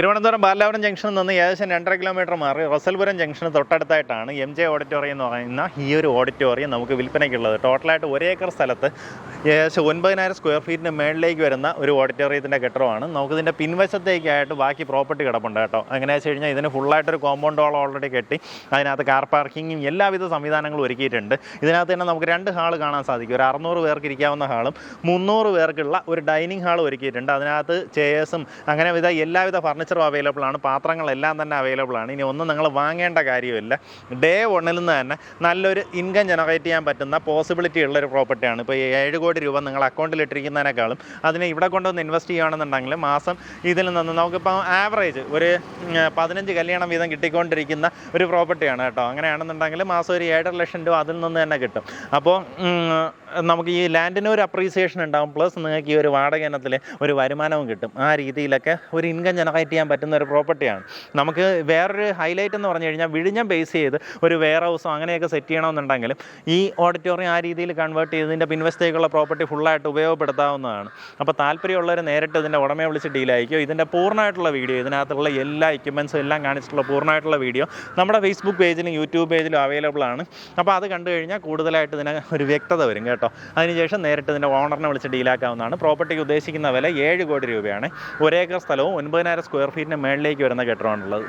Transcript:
തിരുവനന്തപുരം ബാലാപുരം ജംഗ്ഷനിൽ നിന്ന് ഏകദേശം രണ്ടര കിലോമീറ്റർ മാറി റസൽപുരം ജംഗ്ഷന് തൊട്ടടുത്തായിട്ടാണ് എം ജെ ഓഡിറ്റോറിയം എന്ന് പറയുന്ന ഈ ഒരു ഓഡിറ്റോറിയം നമുക്ക് വിൽപ്പനയ്ക്കുള്ളത്. ടോട്ടലായിട്ട് ഒരേ ഏക്കർ സ്ഥലത്ത് ഏകദേശം ഒൻപതിനായിരം സ്ക്വയർ ഫീറ്റിന് മേളിലേക്ക് വരുന്ന ഒരു ഓഡിറ്റോറിയത്തിന്റെ കെട്ടിടമാണ്. നമുക്കിതിന്റെ പിൻവശത്തേക്കായിട്ട് ബാക്കി പ്രോപ്പർട്ടി കിടപ്പുണ്ട് കേട്ടോ. അങ്ങനെ വെച്ച് കഴിഞ്ഞാൽ ഇതിന് ഫുള്ളായിട്ടൊരു കോമ്പൗണ്ടോളം ഓൾറെഡി കെട്ടി അതിനകത്ത് കാർ പാർക്കിങ്ങും എല്ലാവിധ സംവിധാനങ്ങളും ഒരുക്കിയിട്ടുണ്ട്. ഇതിനകത്ത് തന്നെ നമുക്ക് രണ്ട് ഹാൾ കാണാൻ സാധിക്കും. ഒരു അറുന്നൂറ് പേർക്ക് ഇരിക്കാവുന്ന ഹാളും മുന്നൂറ് പേർക്കുള്ള ഒരു ഡൈനിങ് ഹാൾ ഒരുക്കിയിട്ടുണ്ട്. അതിനകത്ത് ചെയേഴ്സും അങ്ങനെ വിധ എല്ലാവിധ ഫർണിച്ചറും അവൈലബിൾ ആണ് പാത്രങ്ങളെല്ലാം തന്നെ അവൈലബിൾ ആണ്. ഇനി ഒന്നും നിങ്ങൾ വാങ്ങേണ്ട കാര്യമില്ല. ഡേ വണ്ണിൽ നിന്ന് തന്നെ നല്ലൊരു ഇൻകം ജനറേറ്റ് ചെയ്യാൻ പറ്റുന്ന പോസിബിലിറ്റി ഉള്ളൊരു പ്രോപ്പർട്ടിയാണ് ഇപ്പോൾ ഏഴ് കോടി രൂപ നിങ്ങൾ അക്കൗണ്ടിൽ ഇട്ടിരിക്കുന്നതിനേക്കാളും അതിനെ ഇവിടെ കൊണ്ടുവന്ന് ഇൻവെസ്റ്റ് ചെയ്യുകയാണെന്നുണ്ടെങ്കിൽ മാസം ഇതിൽ നിന്ന് നമുക്കിപ്പോൾ ആവറേജ് ഒരു പതിനഞ്ച് കല്യാണം വീതം കിട്ടിക്കൊണ്ടിരിക്കുന്ന ഒരു പ്രോപ്പർട്ടിയാണ് കേട്ടോ. അങ്ങനെയാണെന്നുണ്ടെങ്കിൽ മാസം ഒരു ഏഴര ലക്ഷം രൂപ അതിൽ നിന്ന് തന്നെ കിട്ടും. അപ്പോൾ നമുക്ക് ഈ ലാൻഡിന് ഒരു അപ്രീസിയേഷൻ ഉണ്ടാകും പ്ലസ് നിങ്ങൾക്ക് ഈ ഒരു വാടക ഇനത്തിൽ ഒരു വരുമാനവും കിട്ടും. ആ രീതിയിലൊക്കെ ഒരു ഇൻകം ജനറേറ്റ് ചെയ്യാൻ പറ്റുന്ന ഒരു പ്രോപ്പർട്ടിയാണ് നമുക്ക് വേറൊരു ഹൈലൈറ്റ് എന്ന് പറഞ്ഞു കഴിഞ്ഞാൽ വിഴിഞ്ഞം ബേസ് ചെയ്ത് ഒരു വെയർ ഹൗസോ അങ്ങനെയൊക്കെ സെറ്റ് ചെയ്യണമെന്നുണ്ടെങ്കിലും ഈ ഓഡിറ്റോറിയം ആ രീതിയിൽ കൺവേർട്ട് ചെയ്തതിന്റെ പിൻവശത്തേക്കുള്ള പ്രോപ്പർട്ടി ഫുള്ളായിട്ട് ഉപയോഗപ്പെടുത്താവുന്നതാണ്. അപ്പോൾ താല്പര്യമുള്ളവർ നേരിട്ട് ഇതിന്റെ ഉടമയെ വിളിച്ച് ഡീലായിരിക്കും ഇതിന്റെ പൂർണമായിട്ടുള്ള വീഡിയോ ഇതിനകത്തുള്ള എല്ലാ എക്യുപ്മെൻസും എല്ലാം കാണിച്ചിട്ടുള്ള പൂർണമായിട്ടുള്ള വീഡിയോ നമ്മുടെ ഫേസ്ബുക്ക് പേജിലും യൂട്യൂബ് പേജിലും അവൈലബിൾ ആണ്. അപ്പോൾ അത് കണ്ടു കഴിഞ്ഞാൽ കൂടുതലായിട്ട് ഇതിന് ഒരു വ്യക്തത വരും കേട്ടോ. അതിനുശേഷം നേരിട്ട് ഇതിന്റെ ഓണറിനെ വിളിച്ച് ഡീലാക്കാവുന്നതാണ് പ്രോപ്പർട്ടിക്ക് ഉദ്ദേശിക്കുന്ന വില ഏഴ് കോടി രൂപയാണ്. ഒരേക്കർ സ്ഥലവും ഒൻപതിനായിരം സ്ക്വയർ ഫീറ്റിന് മേളിലേക്ക് വരുന്ന കെട്ടിടമാണുള്ളത്.